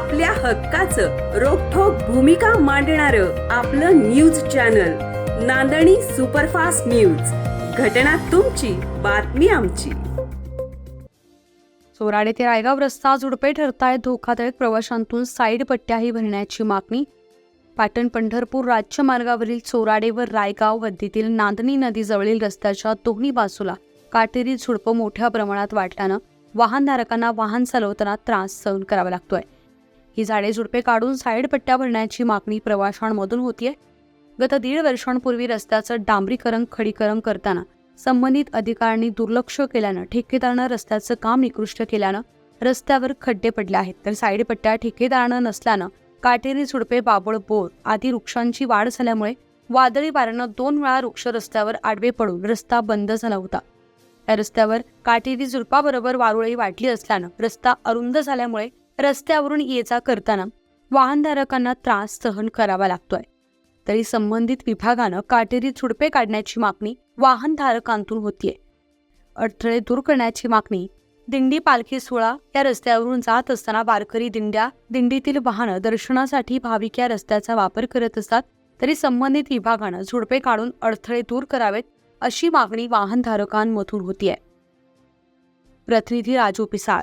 आपल्या हक्काचं रोखोक भूमिका मांडणार आपलं न्यूज चॅनल नांदणी सुपरफास्ट न्यूज. घटना तुमची बातमी आमची. चोराडे ते रायगाव रस्ता झुडपे ठरतायत धोकादायक प्रवाशांतून साईड पट्ट्याही भरण्याची मागणी. पाटण पंढरपूर राज्य मार्गावरील चोराडे व रायगाव हद्दीतील नांदणी नदीजवळील रस्त्याच्या दोन्ही बाजूला काटेरी झुडपं मोठ्या प्रमाणात वाढल्यानं वाहनधारकांना वाहन चालवताना त्रास सहन करावा लागतोय. ही झाडे झुडपे काढून साईड पट्ट्या भरण्याची मागणी प्रवाशांमधून होतीये. गत दीड वर्षांपूर्वी रस्त्याचं डांबरीकरण खडीकरण करताना संबंधित अधिकाऱ्यांनी दुर्लक्ष केल्यानं ठेकेदारानं रस्त्याचं काम निकृष्ट केल्यानं रस्त्यावर खड्डे पडले आहेत. तर साईड पट्ट्या ठेकेदारानं नसल्यानं काटेरी झुडपे बाबळ बोर आदी वृक्षांची वाढ झाल्यामुळे वादळी वाऱ्यानं दोन वेळा वृक्ष रस्त्यावर आडवे पडून रस्ता बंद झाला होता. या रस्त्यावर काटेरी झुडपाबरोबर वारुळी वाढली असल्यानं रस्ता अरुंद झाल्यामुळे रस्त्यावरून ये जा करताना वाहनधारकांना त्रास सहन करावा लागतोय. तरी संबंधित विभागानं काटेरी झुडपे काढण्याची मागणी वाहनधारकांतून होतीये. अडथळे दूर करण्याची मागणी दिंडी पालखी सोहळा या रस्त्यावरून जात असताना वारकरी दिंड्या दिंडीतील वाहनं दर्शनासाठी भाविक या रस्त्याचा वापर करत असतात तरी संबंधित विभागानं झुडपे काढून अडथळे दूर करावेत अशी मागणी वाहनधारकांमधून होतीये. प्रतिनिधी राजू पिसाळ.